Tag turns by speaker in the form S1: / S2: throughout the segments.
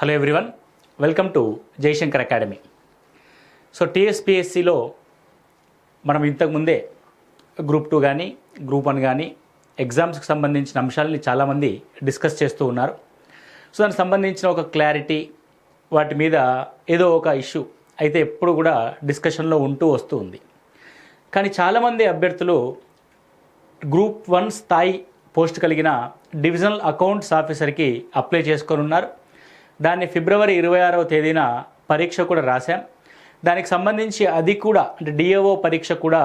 S1: Hello everyone welcome to Jayashankar academy. So టీఎస్పిఎస్సిలో మనం ఇంతకుముందే group two కానీ గ్రూప్ వన్ కానీ ఎగ్జామ్స్కి సంబంధించిన అంశాలని చాలామంది డిస్కస్ చేస్తూ ఉన్నారు. సో దానికి సంబంధించిన ఒక క్లారిటీ వాటి మీద ఏదో ఒక ఇష్యూ అయితే ఎప్పుడు కూడా డిస్కషన్లో ఉంటూ వస్తూ ఉంది. కానీ చాలామంది అభ్యర్థులు గ్రూప్ వన్ స్థాయి పోస్ట్ కలిగిన డివిజనల్ అకౌంట్స్ ఆఫీసర్కి అప్లై చేసుకొని ఉన్నారు. దాన్ని ఫిబ్రవరి ఇరవై ఆరవ తేదీన పరీక్ష కూడా రాశాం. దానికి సంబంధించి అది కూడా అంటే డిఏఓ పరీక్ష కూడా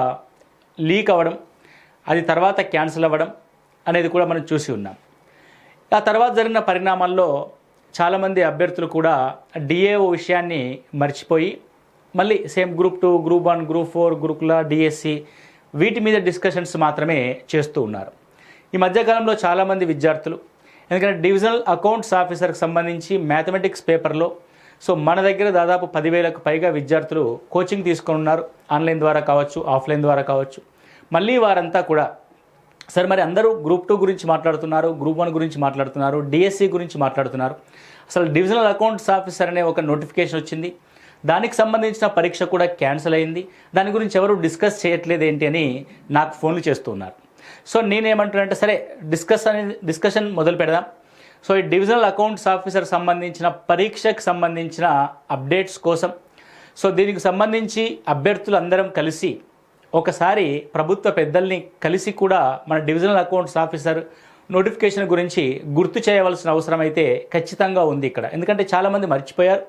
S1: లీక్ అవ్వడం అది తర్వాత క్యాన్సిల్ అవ్వడం అనేది కూడా మనం చూసి ఉన్నాం. ఆ తర్వాత జరిగిన పరిణామాల్లో చాలామంది అభ్యర్థులు కూడా డిఏఓ విషయాన్ని మర్చిపోయి మళ్ళీ same group two group one group four గ్రూప్ల DSC వీటి మీద డిస్కషన్స్ మాత్రమే చేస్తూ ఉన్నారు. ఈ మధ్యకాలంలో చాలామంది విద్యార్థులు ఎందుకంటే డివిజనల్ అకౌంట్స్ ఆఫీసర్కి సంబంధించి మ్యాథమెటిక్స్ పేపర్లో సో మన దగ్గర దాదాపు పదివేలకు పైగా విద్యార్థులు కోచింగ్ తీసుకొని ఉన్నారు ఆన్లైన్ ద్వారా కావచ్చు ఆఫ్లైన్ ద్వారా కావచ్చు. మళ్ళీ వారంతా కూడా సరే మరి అందరూ గ్రూప్ టూ గురించి మాట్లాడుతున్నారు గ్రూప్ వన్ గురించి మాట్లాడుతున్నారు డిఎస్సి గురించి మాట్లాడుతున్నారు. అసలు డివిజనల్ అకౌంట్స్ ఆఫీసర్ అనే ఒక నోటిఫికేషన్ వచ్చింది. దానికి సంబంధించిన పరీక్ష కూడా క్యాన్సిల్ అయింది. దాని గురించి ఎవరు డిస్కస్ చేయట్లేదు ఏంటి అని నాకు ఫోన్లు చేస్తూ ఉన్నారు. సో నేనేమంటున్నానంటే సరే డిస్కస్ అనేది డిస్కషన్ మొదలు పెడదాం. సో ఈ డివిజనల్ అకౌంట్స్ ఆఫీసర్ సంబంధించిన పరీక్షకు సంబంధించిన అప్డేట్స్ కోసం సో దీనికి సంబంధించి అభ్యర్థులు అందరం కలిసి ఒకసారి ప్రభుత్వ పెద్దల్ని కలిసి కూడా మన డివిజనల్ అకౌంట్స్ ఆఫీసర్ నోటిఫికేషన్ గురించి గుర్తు చేయవలసిన అవసరం అయితే ఖచ్చితంగా ఉంది ఇక్కడ. ఎందుకంటే చాలామంది మర్చిపోయారు.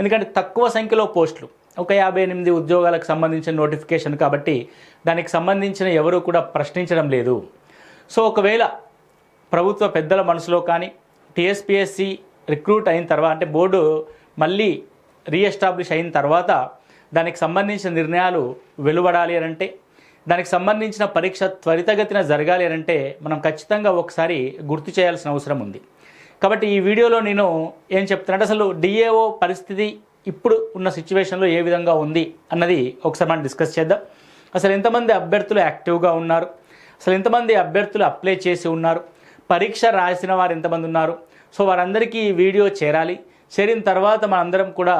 S1: ఎందుకంటే తక్కువ సంఖ్యలో పోస్టులు. ఒక యాభై ఎనిమిది ఉద్యోగాలకు సంబంధించిన నోటిఫికేషన్ కాబట్టి దానికి సంబంధించిన ఎవరూ కూడా ప్రశ్నించడం లేదు. సో ఒకవేళ ప్రభుత్వ పెద్దల మనసులో కానీ టీఎస్పిఎస్సి రిక్రూట్ అయిన తర్వాత అంటే బోర్డు మళ్ళీ రీఎస్టాబ్లిష్ అయిన తర్వాత దానికి సంబంధించిన నిర్ణయాలు వెలువడాలి అనంటే దానికి సంబంధించిన పరీక్ష త్వరితగతిన జరగాలి అనంటే అంటే మనం ఖచ్చితంగా ఒకసారి గుర్తు చేయాల్సిన అవసరం ఉంది. కాబట్టి ఈ వీడియోలో నేను ఏం చెప్తున్నాను అసలు డిఏఓ పరిస్థితి ఇప్పుడు ఉన్న సిచ్యువేషన్లో ఏ విధంగా ఉంది అన్నది ఒకసారి మనం డిస్కస్ చేద్దాం. అసలు ఎంతమంది అభ్యర్థులు యాక్టివ్గా ఉన్నారు? అసలు ఎంతమంది అభ్యర్థులు అప్లై చేసి ఉన్నారు? పరీక్ష రాసిన వారు ఎంతమంది ఉన్నారు? సో వారందరికీ ఈ వీడియో చేరాలి. చేరిన తర్వాత మనందరం కూడా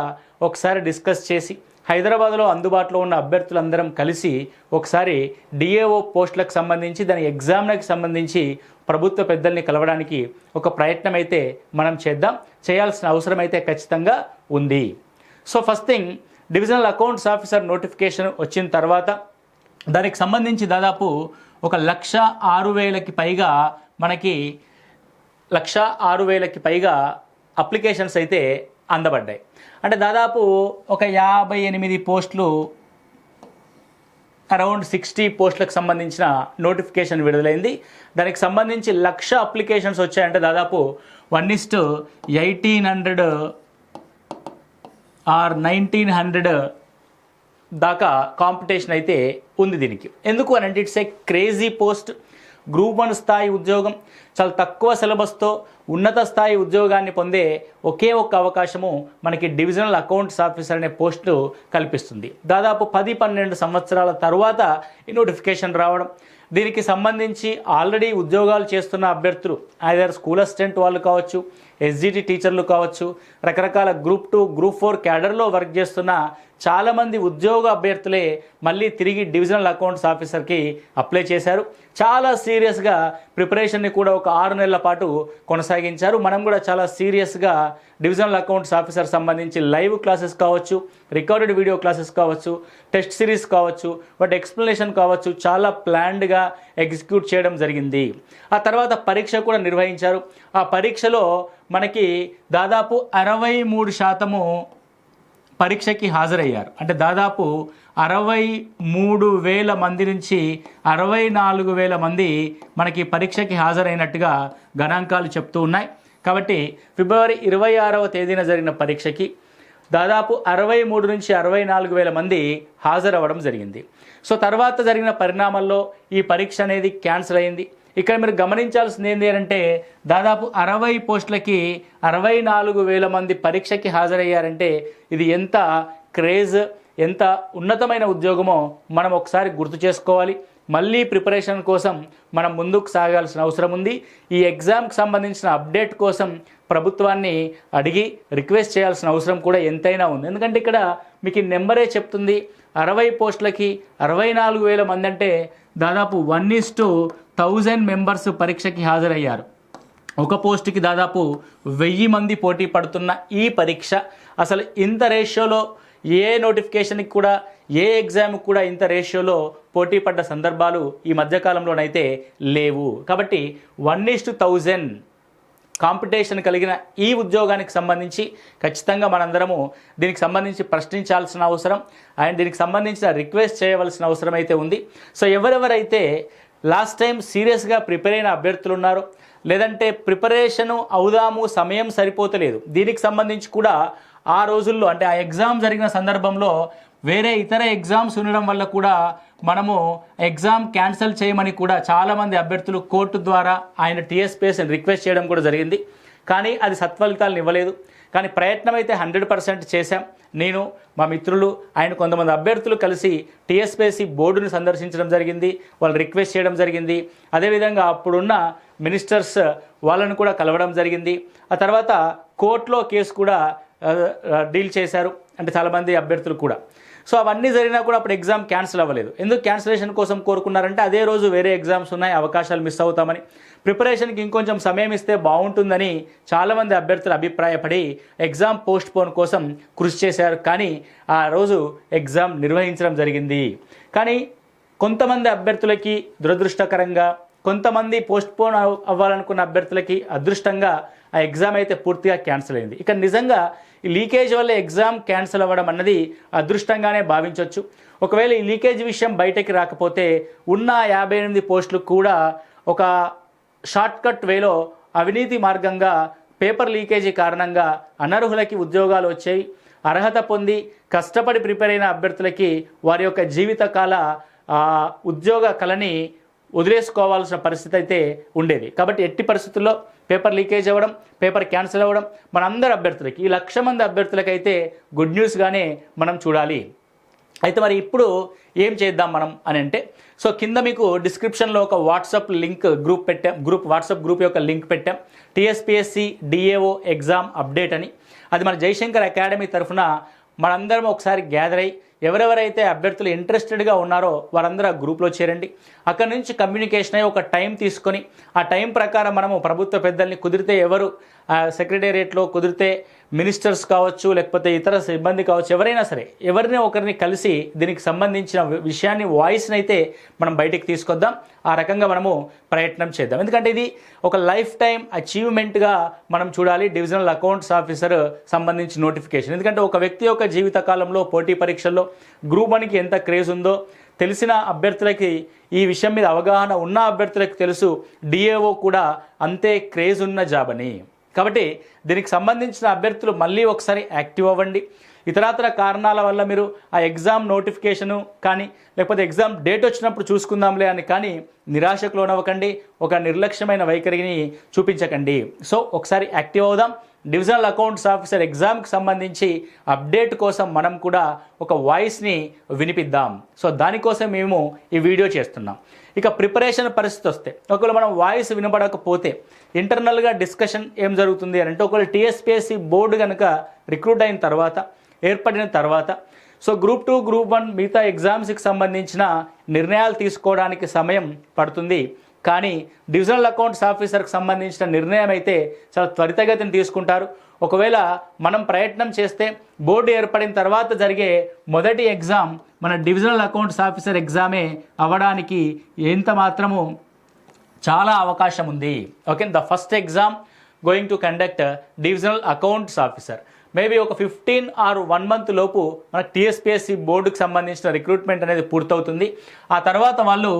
S1: ఒకసారి డిస్కస్ చేసి హైదరాబాద్లో అందుబాటులో ఉన్న అభ్యర్థులందరం కలిసి ఒకసారి డిఏఓ పోస్టులకు సంబంధించి దాని ఎగ్జామ్లకు సంబంధించి ప్రభుత్వ పెద్దల్ని కలవడానికి ఒక ప్రయత్నం అయితే మనం చేద్దాం. చేయాల్సిన అవసరం అయితే ఖచ్చితంగా ఉంది. So first thing divisional accounts officer notification వచ్చిన తర్వాత దానికి సంబంధించి దాదాపు ఒక లక్ష ఆరు వేలకి పైగా మనకి లక్ష ఆరు వేలకి పైగా అప్లికేషన్స్ అయితే అందబడ్డాయి. అంటే దాదాపు ఒక యాభై ఎనిమిది పోస్టులు అరౌండ్ సిక్స్టీ పోస్టులకు సంబంధించిన నోటిఫికేషన్ విడుదలైంది. దానికి సంబంధించి లక్ష అప్లికేషన్స్ వచ్చాయంటే దాదాపు one is to eighteen hundred or nineteen hundred దాకా కాంపిటీషన్ అయితే ఉంది దీనికి. ఎందుకు అని అంటే it's a crazy post group one స్థాయి ఉద్యోగం చాలా తక్కువ సిలబస్తో ఉన్నత స్థాయి ఉద్యోగాన్ని పొందే ఒకే ఒక్క అవకాశము మనకి డివిజనల్ అకౌంట్స్ ఆఫీసర్ అనే పోస్టు కల్పిస్తుంది. దాదాపు పది పన్నెండు సంవత్సరాల తర్వాత ఈ నోటిఫికేషన్ రావడం. దీనికి సంబంధించి ఆల్రెడీ ఉద్యోగాలు చేస్తున్న అభ్యర్థులు ఐదర్ స్కూల్ అసిస్టెంట్ వాళ్ళు కావచ్చు ఎస్జిటి టీచర్లు కావచ్చు రకరకాల గ్రూప్ టూ గ్రూప్ ఫోర్ క్యాడర్లో వర్క్ చేస్తున్న చాలామంది ఉద్యోగ అభ్యర్థులే మళ్ళీ తిరిగి డివిజనల్ అకౌంట్స్ ఆఫీసర్కి అప్లై చేశారు. చాలా సీరియస్గా ప్రిపరేషన్ని కూడా ఒక ఆరు నెలల పాటు కొనసాగించారు. మనం కూడా చాలా సీరియస్గా డివిజనల్ అకౌంట్స్ ఆఫీసర్ సంబంధించి లైవ్ క్లాసెస్ కావచ్చు రికార్డెడ్ వీడియో క్లాసెస్ కావచ్చు టెస్ట్ సిరీస్ కావచ్చు వాటి ఎక్స్ప్లెనేషన్ కావచ్చు చాలా ప్లాన్డ్గా ఎగ్జిక్యూట్ చేయడం జరిగింది. ఆ తర్వాత పరీక్ష కూడా నిర్వహించారు. ఆ పరీక్షలో మనకి దాదాపు అరవై మూడు శాతము పరీక్షకి హాజరయ్యారు. అంటే దాదాపు అరవై మూడు వేల మంది నుంచి అరవై నాలుగు వేల మంది మనకి పరీక్షకి హాజరైనట్టుగా గణాంకాలు చెప్తూ ఉన్నాయి. కాబట్టి ఫిబ్రవరి ఇరవై ఆరవ తేదీన జరిగిన పరీక్షకి దాదాపు అరవై మూడు నుంచి అరవై నాలుగు వేల మంది హాజరవ్వడం జరిగింది. సో తర్వాత జరిగిన పరిణామాల్లో ఈ పరీక్ష అనేది క్యాన్సిల్ అయింది. ఇక్కడ మీరు గమనించాల్సింది ఏంటి అంటే దాదాపు అరవై పోస్టులకి అరవై నాలుగు వేల మంది పరీక్షకి హాజరయ్యారంటే ఇది ఎంత క్రేజ్ ఎంత ఉన్నతమైన ఉద్యోగమో మనం ఒకసారి గుర్తు చేసుకోవాలి. మళ్ళీ ప్రిపరేషన్ కోసం మనం ముందుకు సాగాల్సిన అవసరం ఉంది. ఈ ఎగ్జామ్కి సంబంధించిన అప్డేట్ కోసం ప్రభుత్వాన్ని అడిగి రిక్వెస్ట్ చేయాల్సిన అవసరం కూడా ఎంతైనా ఉంది. ఎందుకంటే ఇక్కడ మీకు ఈ నెంబరే చెప్తుంది. అరవై పోస్టులకి అరవై నాలుగు వేల మంది అంటే దాదాపు one is to thousand members పరీక్షకి హాజరయ్యారు. ఒక పోస్టుకి దాదాపు వెయ్యి మంది పోటీ పడుతున్న ఈ పరీక్ష అసలు ఇంత రేషియోలో ఏ నోటిఫికేషన్కి కూడా ఏ ఎగ్జామ్కి కూడా ఇంత రేషియోలో పోటీ పడ్డ సందర్భాలు ఈ మధ్యకాలంలోనైతే లేవు. కాబట్టి one is to thousand competition కలిగిన ఈ ఉద్యోగానికి సంబంధించి ఖచ్చితంగా మనందరము దీనికి సంబంధించి ప్రశ్నించాల్సిన అవసరం. అండ్ దీనికి సంబంధించిన రిక్వెస్ట్ చేయవలసిన అవసరం అయితే ఉంది. సో ఎవరెవరైతే లాస్ట్ టైం సీరియస్గా ప్రిపేర్ అయిన అభ్యర్థులు ఉన్నారో లేదంటే ప్రిపరేషను అవుదాము సమయం సరిపోతలేదు దీనికి సంబంధించి కూడా ఆ రోజుల్లో అంటే ఆ ఎగ్జామ్ జరిగిన సందర్భంలో వేరే ఇతర ఎగ్జామ్స్ ఉండడం వల్ల కూడా మనము ఎగ్జామ్ క్యాన్సిల్ చేయమని కూడా చాలామంది అభ్యర్థులు కోర్టు ద్వారా ఆయన టీఎస్పీఎస్ని రిక్వెస్ట్ చేయడం కూడా జరిగింది. కానీ అది సత్ఫలితాలను ఇవ్వలేదు. కానీ ప్రయత్నం అయితే హండ్రెడ్ పర్సెంట్ చేశాం. నేను మా మిత్రులు ఆయన కొంతమంది అభ్యర్థులు కలిసి టీఎస్పీఎస్సీ బోర్డును సందర్శించడం జరిగింది. వాళ్ళు రిక్వెస్ట్ చేయడం జరిగింది. అదేవిధంగా అప్పుడున్న మినిస్టర్స్ వాళ్ళను కూడా కలవడం జరిగింది. ఆ తర్వాత కోర్టులో కేసు కూడా డీల్ చేశారు. అంటే చాలామంది అభ్యర్థులు కూడా. సో అవన్నీ జరిగినా కూడా అప్పుడు ఎగ్జామ్ క్యాన్సిల్ అవ్వలేదు. ఎందుకు క్యాన్సిలేషన్ కోసం కోరుకున్నారంటే అదే రోజు వేరే ఎగ్జామ్స్ ఉన్నాయి అవకాశాలు మిస్ అవుతామని. ప్రిపరేషన్కి ఇంకొంచెం సమయం ఇస్తే బాగుంటుందని చాలామంది అభ్యర్థులు అభిప్రాయపడి ఎగ్జామ్ పోస్ట్ పోన్ కోసం కృషి చేశారు. కానీ ఆ రోజు ఎగ్జామ్ నిర్వహించడం జరిగింది. కానీ కొంతమంది అభ్యర్థులకి దురదృష్టకరంగా కొంతమంది పోస్ట్ పోన్ అవ్వాలనుకున్న అభ్యర్థులకి అదృష్టంగా ఆ ఎగ్జామ్ అయితే పూర్తిగా క్యాన్సిల్ అయింది. ఇక నిజంగా ఈ లీకేజ్ వల్ల ఎగ్జామ్ క్యాన్సిల్ అవ్వడం అన్నది అదృష్టంగానే భావించవచ్చు ఒకవేళ ఈ లీకేజ్ విషయం బయటకి రాకపోతే ఉన్న యాభై ఎనిమిది పోస్టులు కూడా ఒక షార్ట్కట్ వేలో అవినీతి మార్గంగా పేపర్ లీకేజీ కారణంగా అనర్హులకి ఉద్యోగాలు వచ్చాయి అర్హత పొంది కష్టపడి ప్రిపేర్ అయిన అభ్యర్థులకి వారి యొక్క జీవితకాల ఉద్యోగ కళని వదిలేసుకోవాల్సిన పరిస్థితి అయితే ఉండేది. కాబట్టి ఎట్టి పరిస్థితుల్లో పేపర్ లీకేజ్ అవ్వడం పేపర్ క్యాన్సిల్ అవ్వడం మనందరి అభ్యర్థులకి ఈ లక్ష మంది అభ్యర్థులకైతే గుడ్ న్యూస్గానే మనం చూడాలి. అయితే మరి ఇప్పుడు ఏం చేద్దాం మనం అని అంటే సో కింద మీకు డిస్క్రిప్షన్లో ఒక వాట్సాప్ లింక్ గ్రూప్ పెట్టాం గ్రూప్ వాట్సాప్ గ్రూప్ యొక్క లింక్ పెట్టాం. టీఎస్పిఎస్సి డిఏఓ ఎగ్జామ్ అప్డేట్ అని. అది మన జయశంకర్ అకాడమీ తరఫున మనందరం ఒకసారి గ్యాదర్ అయ్యి ఎవరెవరైతే అభ్యర్థులు ఇంట్రెస్టెడ్గా ఉన్నారో వారందరూ ఆ గ్రూప్లో చేరండి. అక్కడి నుంచి కమ్యూనికేషన్ అయ్యి ఒక టైం తీసుకొని ఆ టైం ప్రకారం మనము ప్రభుత్వ పెద్దల్ని కుదిరితే ఎవరు సెక్రటేరియట్లో కుదిరితే మినిస్టర్స్ కావచ్చు లేకపోతే ఇతర సిబ్బంది కావచ్చు ఎవరైనా సరే ఎవరిని ఒకరిని కలిసి దీనికి సంబంధించిన విషయాన్ని వాయిస్ని అయితే మనం బయటికి తీసుకొద్దాం. ఆ రకంగా మనము ప్రయత్నం చేద్దాం. ఎందుకంటే ఇది ఒక లైఫ్ టైం అచీవ్మెంట్గా మనం చూడాలి. డివిజనల్ అకౌంట్స్ ఆఫీసర్ సంబంధించి నోటిఫికేషన్. ఎందుకంటే ఒక వ్యక్తి యొక్క జీవిత కాలంలో పోటీ పరీక్షల్లో గ్రూప్ వన్కి ఎంత క్రేజ్ ఉందో తెలిసిన అభ్యర్థులకి ఈ విషయం మీద అవగాహన ఉన్న అభ్యర్థులకు తెలుసు డిఏఓ కూడా అంతే క్రేజ్ ఉన్న జాబ్ అని కాబట్టి దీనికి సంబంధించిన అభ్యర్థులు మళ్ళీ ఒకసారి యాక్టివ్ అవ్వండి. ఇతరాతర కారణాల వల్ల మీరు ఆ ఎగ్జామ్ నోటిఫికేషను కానీ లేకపోతే ఎగ్జామ్ డేట్ వచ్చినప్పుడు చూసుకుందాంలే అని కానీ నిరాశకు లోనవ్వకండి. ఒక నిర్లక్ష్యమైన వైఖరిని చూపించకండి. సో ఒకసారి యాక్టివ్ అవుదాం. డివిజనల్ అకౌంట్స్ ఆఫీసర్ ఎగ్జామ్కి సంబంధించి అప్డేట్ కోసం మనం కూడా ఒక వాయిస్ని వినిపిద్దాం. సో దానికోసం మేము ఈ వీడియో చేస్తున్నాం. ఇక ప్రిపరేషన్ పరిస్థితి వస్తే ఒకవేళ మనం వాయిస్ వినపడకపోతే ఇంటర్నల్గా డిస్కషన్ ఏం జరుగుతుంది అని అంటే ఒకవేళ టీఎస్పీఎస్సీ బోర్డు కనుక రిక్రూట్ అయిన తర్వాత ఏర్పడిన తర్వాత so group two group one మిగతా ఎగ్జామ్స్కి సంబంధించిన నిర్ణయాలు తీసుకోవడానికి సమయం పడుతుంది. కానీ డివిజనల్ అకౌంట్స్ ఆఫీసర్కి సంబంధించిన నిర్ణయం అయితే చాలా త్వరితగతిని తీసుకుంటారు. ఒకవేళ మనం ప్రయత్నం చేస్తే బోర్డు ఏర్పడిన తర్వాత జరిగే మొదటి ఎగ్జామ్ మన డివిజనల్ అకౌంట్స్ ఆఫీసర్ ఎగ్జామే అవ్వడానికి ఎంత మాత్రము చాలా అవకాశం ఉంది. Okay the first exam going to conduct divisional accounts officer. Maybe ఒక ఫిఫ్టీన్ ఆర్ వన్ మంత్ లోపు మన టీఎస్పిఎస్సి బోర్డుకి సంబంధించిన రిక్రూట్మెంట్ అనేది పూర్తవుతుంది. ఆ తర్వాత వాళ్ళు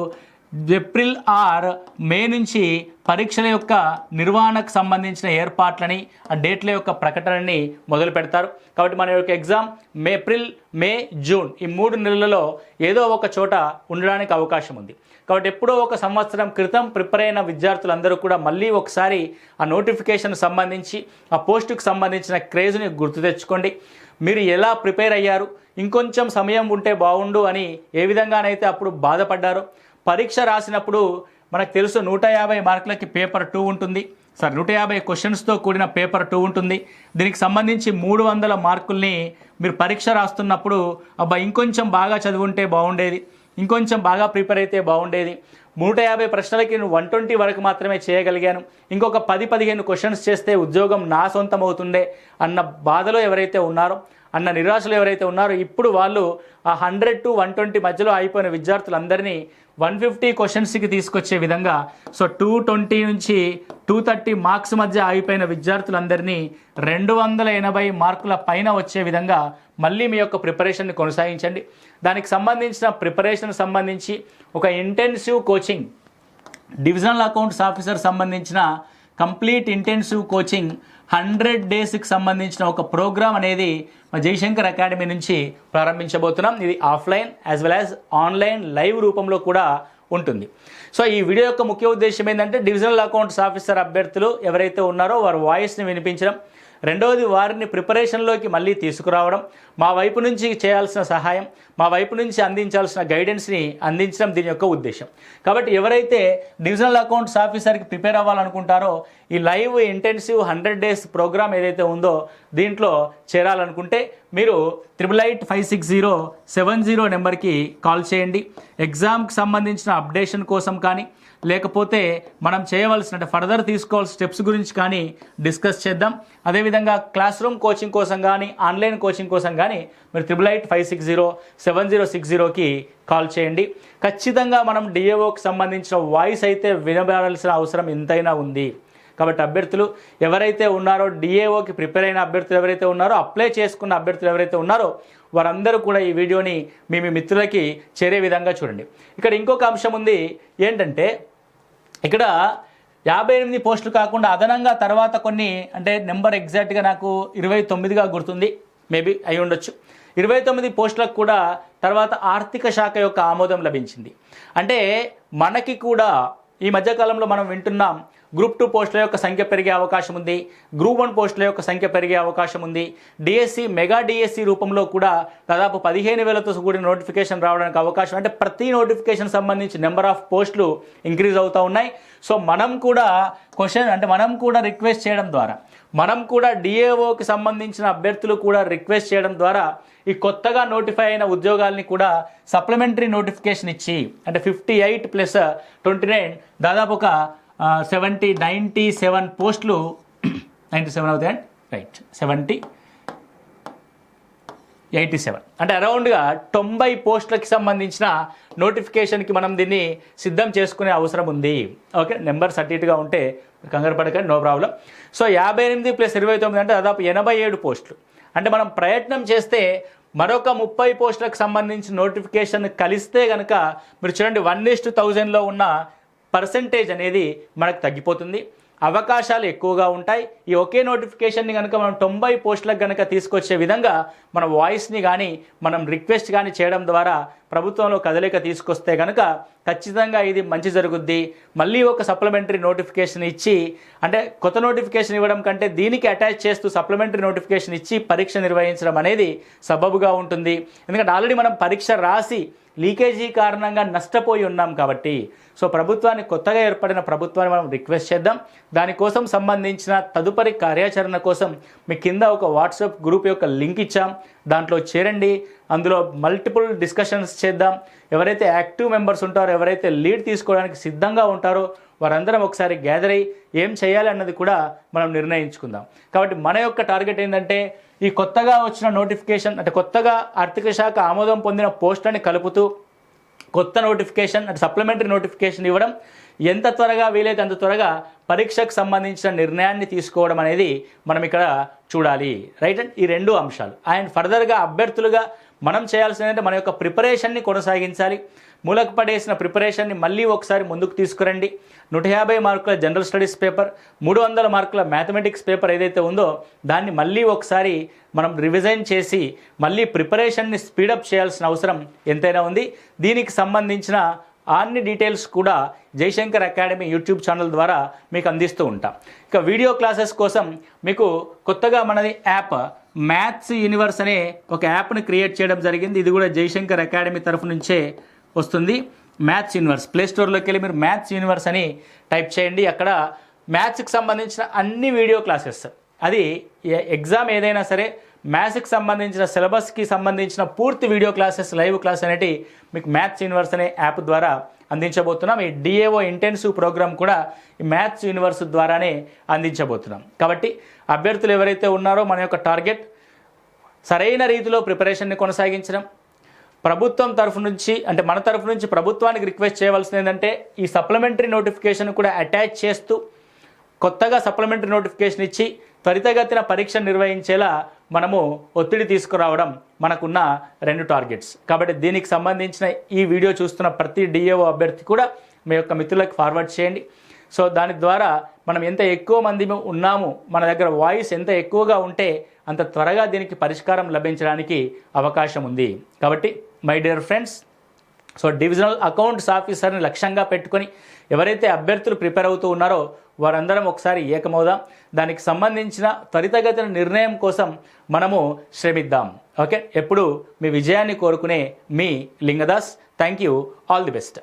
S1: ఏప్రిల్ ఆర్ మే నుంచి పరీక్షల యొక్క నిర్వహణకు సంబంధించిన ఏర్పాట్లని ఆ డేట్ల యొక్క ప్రకటనని మొదలు పెడతారు. కాబట్టి మన యొక్క exam May April May June ఈ మూడు నెలలలో ఏదో ఒక చోట ఉండడానికి అవకాశం ఉంది. కాబట్టి ఎప్పుడో ఒక సంవత్సరం క్రితం ప్రిపేర్ అయిన విద్యార్థులందరూ కూడా మళ్ళీ ఒకసారి ఆ నోటిఫికేషన్ సంబంధించి ఆ పోస్టుకు సంబంధించిన క్రేజ్ని గుర్తు తెచ్చుకోండి. మీరు ఎలా ప్రిపేర్ అయ్యారు? ఇంకొంచెం సమయం ఉంటే బాగుండు అని ఏ విధంగానైతే అప్పుడు బాధపడ్డారో పరీక్ష రాసినప్పుడు మనకు తెలుసు నూట యాభై మార్కులకి పేపర్ టూ ఉంటుంది. సార్ నూట యాభై క్వశ్చన్స్తో కూడిన పేపర్ టూ ఉంటుంది. దీనికి సంబంధించి మూడు వందల మార్కుల్ని మీరు పరీక్ష రాస్తున్నప్పుడు అబ్బా ఇంకొంచెం బాగా చదువుంటే బాగుండేది. ఇంకొంచెం బాగా ప్రిపేర్ అయితే బాగుండేది. నూట యాభై ప్రశ్నలకి నేను వన్ ట్వంటీ వరకు మాత్రమే చేయగలిగాను. ఇంకొక పది పదిహేను క్వశ్చన్స్ చేస్తే ఉద్యోగం నా సొంతం అవుతుండే అన్న బాధలో ఎవరైతే ఉన్నారో అన్న నిరాశలు ఎవరైతే ఉన్నారో ఇప్పుడు వాళ్ళు ఆ హండ్రెడ్ టు వన్ ట్వంటీ మధ్యలో అయిపోయిన విద్యార్థులందరినీ వన్ ఫిఫ్టీ క్వశ్చన్స్కి తీసుకొచ్చే విధంగా సో టూ ట్వంటీ నుంచి టూ థర్టీ మార్క్స్ మధ్య ఆగిపోయిన విద్యార్థులందరినీ రెండు వందల ఎనభై మార్కుల పైన వచ్చే విధంగా మళ్ళీ మీ యొక్క ప్రిపరేషన్ని కొనసాగించండి. దానికి సంబంధించిన ప్రిపరేషన్ సంబంధించి ఒక intensive coaching divisional accounts officer సంబంధించిన కంప్లీట్ ఇంటెన్సివ్ కోచింగ్ హండ్రెడ్ డేస్కి సంబంధించిన ఒక ప్రోగ్రామ్ అనేది మా జయశంకర్ అకాడమీ నుంచి ప్రారంభించబోతున్నాం. ఇది offline as well as online live రూపంలో కూడా ఉంటుంది. సో ఈ వీడియో యొక్క ముఖ్య ఉద్దేశం ఏంటంటే డివిజనల్ అకౌంట్స్ ఆఫీసర్ అభ్యర్థులు ఎవరైతే ఉన్నారో వారి వాయిస్ని వినిపించడం రెండవది వారిని ప్రిపరేషన్లోకి మళ్ళీ తీసుకురావడం. మా వైపు నుంచి చేయాల్సిన సహాయం మా వైపు నుంచి అందించాల్సిన గైడెన్స్ని అందించడం దీని యొక్క ఉద్దేశం. కాబట్టి ఎవరైతే డివిజనల్ అకౌంట్స్ ఆఫీసర్కి ప్రిపేర్ అవ్వాలనుకుంటారో ఈ live intensive hundred days programme ఏదైతే ఉందో దీంట్లో చేరాలనుకుంటే మీరు triple eight five six zero seven zero నెంబర్కి కాల్ చేయండి. ఎగ్జామ్కి సంబంధించిన అప్డేషన్ కోసం కానీ లేకపోతే మనం చేయవలసిన అంటే ఫర్దర్ తీసుకోవాల్సిన స్టెప్స్ గురించి కానీ డిస్కస్ చేద్దాం. అదేవిధంగా క్లాస్ రూమ్ కోచింగ్ కోసం కానీ ఆన్లైన్ కోచింగ్ కోసం కానీ మీరు triple eight five six zero seven zero six జీరోకి కాల్ చేయండి. ఖచ్చితంగా మనం డిఏఓకి సంబంధించిన వాయిస్ అయితే వినబడాల్సిన అవసరం ఎంతైనా ఉంది. కాబట్టి అభ్యర్థులు ఎవరైతే ఉన్నారో డిఏఓకి ప్రిపేర్ అయిన అభ్యర్థులు ఎవరైతే ఉన్నారో అప్లై చేసుకున్న అభ్యర్థులు ఎవరైతే ఉన్నారో వారందరూ కూడా ఈ వీడియోని మీ మీ మిత్రులకి చేరే విధంగా చూడండి. ఇక్కడ ఇంకొక అంశం ఉంది ఏంటంటే ఇక్కడ యాభై ఎనిమిది పోస్టులు కాకుండా అదనంగా తర్వాత కొన్ని అంటే నెంబర్ ఎగ్జాక్ట్గా నాకు ఇరవై తొమ్మిదిగా గుర్తుంది. మేబీ అయి ఉండొచ్చు. ఇరవై తొమ్మిది పోస్టులకు కూడా తర్వాత ఆర్థిక శాఖ యొక్క ఆమోదం లభించింది. అంటే మనకి కూడా ఈ మధ్యకాలంలో మనం వింటున్నాం గ్రూప్ టూ పోస్టుల యొక్క సంఖ్య పెరిగే అవకాశం ఉంది. గ్రూప్ వన్ పోస్టుల యొక్క సంఖ్య పెరిగే అవకాశం ఉంది. డిఎస్సి మెగా డిఎస్సి రూపంలో కూడా దాదాపు పదిహేను వేలతో కూడిన నోటిఫికేషన్ రావడానికి అవకాశం అంటే ప్రతి నోటిఫికేషన్ సంబంధించి నెంబర్ ఆఫ్ పోస్టులు ఇంక్రీజ్ అవుతూ ఉన్నాయి. సో మనం కూడా క్వశ్చన్ అంటే మనం కూడా రిక్వెస్ట్ చేయడం ద్వారా మనం కూడా డిఏఓకి సంబంధించిన అభ్యర్థులు కూడా రిక్వెస్ట్ చేయడం ద్వారా ఈ కొత్తగా నోటిఫై అయిన ఉద్యోగాల్ని కూడా సప్లిమెంటరీ నోటిఫికేషన్ ఇచ్చి అంటే fifty eight plus twenty nine దాదాపు ఒక సెవెంటీ నైంటీ సెవెన్ పోస్టులు నైంటీ సెవెన్ అవుతాయి? రైట్ సెవెంటీ ఎయిటీ సెవెన్ అంటే అరౌండ్గా తొంభై పోస్టులకి సంబంధించిన నోటిఫికేషన్కి మనం దీన్ని సిద్ధం చేసుకునే అవసరం ఉంది. ఓకే నెంబర్ సర్టిట్గా ఉంటే కంగారు పడకండి నో ప్రాబ్లం సో యాభై ఎనిమిది ప్లస్ ఇరవై తొమ్మిది అంటే దాదాపు ఎనభై ఏడు పోస్టులు. అంటే మనం ప్రయత్నం చేస్తే మరొక ముప్పై పోస్టులకు సంబంధించిన నోటిఫికేషన్ కలిస్తే కనుక మీరు చూడండి వన్ ఇస్ట్ థౌజండ్లో ఉన్న పర్సంటేజ్ అనేది మనకు తగ్గిపోతుంది. అవకాశాలు ఎక్కువగా ఉంటాయి. ఈ ఒకే నోటిఫికేషన్ని కనుక మనం తొంభై పోస్టులకు కనుక తీసుకొచ్చే విధంగా మన వాయిస్ని కానీ మనం రిక్వెస్ట్ కానీ చేయడం ద్వారా ప్రభుత్వంలో కదలిక తీసుకొస్తే కనుక ఖచ్చితంగా ఇది మంచి జరుగుద్ది. మళ్ళీ ఒక సప్లిమెంటరీ నోటిఫికేషన్ ఇచ్చి అంటే కొత్త నోటిఫికేషన్ ఇవ్వడం కంటే దీనికి అటాచ్ చేస్తూ సప్లిమెంటరీ నోటిఫికేషన్ ఇచ్చి పరీక్ష నిర్వహించడం అనేది సబబుగా ఉంటుంది. ఎందుకంటే ఆల్రెడీ మనం పరీక్ష రాసి లీకేజీ కారణంగా నష్టపోయి ఉన్నాం కాబట్టి సో ప్రభుత్వాన్ని కొత్తగా ఏర్పడిన ప్రభుత్వాన్ని మనం రిక్వెస్ట్ చేద్దాం. దానికోసం సంబంధించిన తదుపరి కార్యాచరణ కోసం మీ కింద ఒక వాట్సాప్ గ్రూప్ యొక్క లింక్ ఇచ్చాం. దాంట్లో చేరండి. అందులో మల్టిపుల్ డిస్కషన్స్ చేద్దాం. ఎవరైతే యాక్టివ్ మెంబర్స్ ఉంటారో ఎవరైతే లీడ్ తీసుకోవడానికి సిద్ధంగా ఉంటారో వారందరం ఒకసారి గ్యాదర్ అయ్యి ఏం చేయాలి అన్నది కూడా మనం నిర్ణయించుకుందాం. కాబట్టి మన యొక్క టార్గెట్ ఏంటంటే ఈ కొత్తగా వచ్చిన నోటిఫికేషన్ అంటే కొత్తగా ఆర్థిక శాఖ ఆమోదం పొందిన పోస్టులని కలుపుతూ కొత్త నోటిఫికేషన్ అంటే సప్లిమెంటరీ నోటిఫికేషన్ ఇవ్వడం ఎంత త్వరగా వీలైతే అంత త్వరగా పరీక్షకు సంబంధించిన నిర్ణయాన్ని తీసుకోవడం అనేది మనం ఇక్కడ చూడాలి. రైట్ అండ్ ఈ రెండు అంశాలు. అండ్ ఫర్దర్గా అభ్యర్థులుగా మనం చేయాల్సిందంటే మన యొక్క ప్రిపరేషన్ని కొనసాగించాలి. మూలకు పడేసిన ప్రిపరేషన్ని మళ్ళీ ఒకసారి ముందుకు తీసుకురండి. నూట యాభై మార్కుల జనరల్ స్టడీస్ పేపర్ మూడు వందల మార్కుల మ్యాథమెటిక్స్ పేపర్ ఏదైతే ఉందో దాన్ని మళ్ళీ ఒకసారి మనం రివిజన్ చేసి మళ్ళీ ప్రిపరేషన్ని స్పీడప్ చేయాల్సిన అవసరం ఎంతైనా ఉంది. దీనికి సంబంధించిన అన్ని డీటెయిల్స్ కూడా జయశంకర్ అకాడమీ యూట్యూబ్ ఛానల్ ద్వారా మీకు అందిస్తూ ఉంటాం. ఇక వీడియో క్లాసెస్ కోసం మీకు కొత్తగా మనది యాప్ మ్యాథ్స్ యూనివర్స్ అనే ఒక యాప్ను క్రియేట్ చేయడం జరిగింది. ఇది కూడా జయశంకర్ అకాడమీ తరఫు నుంచే వస్తుంది. మ్యాథ్స్ యూనివర్స్ ప్లే స్టోర్లోకి వెళ్ళి మీరు మ్యాథ్స్ యూనివర్స్ అని టైప్ చేయండి. అక్కడ మ్యాథ్స్కి సంబంధించిన అన్ని వీడియో క్లాసెస్ అది ఎగ్జామ్ ఏదైనా సరే మ్యాథ్స్కి సంబంధించిన సిలబస్కి సంబంధించిన పూర్తి వీడియో క్లాసెస్ లైవ్ క్లాస్ అనేటి మీకు మ్యాథ్స్ యూనివర్స్ అనే యాప్ ద్వారా అందించబోతున్నాం. ఈ డిఏఓ ఇంటెన్సివ్ ప్రోగ్రామ్ కూడా మ్యాథ్స్ యూనివర్స్ ద్వారానే అందించబోతున్నాం. కాబట్టి అభ్యర్థులు ఎవరైతే ఉన్నారో మన యొక్క టార్గెట్ సరైన రీతిలో ప్రిపరేషన్ని కొనసాగించడం ప్రభుత్వం తరఫు నుంచి అంటే మన తరఫు నుంచి ప్రభుత్వానికి రిక్వెస్ట్ చేయవలసింది ఏంటంటే ఈ సప్లిమెంటరీ నోటిఫికేషన్ కూడా అటాచ్ చేస్తూ కొత్తగా సప్లిమెంటరీ నోటిఫికేషన్ ఇచ్చి త్వరితగతిన పరీక్ష నిర్వహించేలా మనము ఒత్తిడి తీసుకురావడం మనకున్న రెండు టార్గెట్స్. కాబట్టి దీనికి సంబంధించిన ఈ వీడియో చూస్తున్న ప్రతి డిఏఓ అభ్యర్థి కూడా మీ యొక్క మిత్రులకు ఫార్వర్డ్ చేయండి. సో దాని ద్వారా మనం ఎంత ఎక్కువ మంది ఉన్నాము మన దగ్గర వాయిస్ ఎంత ఎక్కువగా ఉంటే అంత త్వరగా దీనికి పరిష్కారం లభించడానికి అవకాశం ఉంది. కాబట్టి my dear friends so divisional accounts ఆఫీసర్ని లక్ష్యంగా పెట్టుకొని ఎవరైతే అభ్యర్థులు ప్రిపేర్ అవుతూ ఉన్నారో వారందరం ఒకసారి ఏకమవుదాం. దానికి సంబంధించిన త్వరితగతిన నిర్ణయం కోసం మనము శ్రమిద్దాం. ఓకే? ఎప్పుడు మీ విజయాన్ని కోరుకునే మీ Lingadas. Thank you all the best.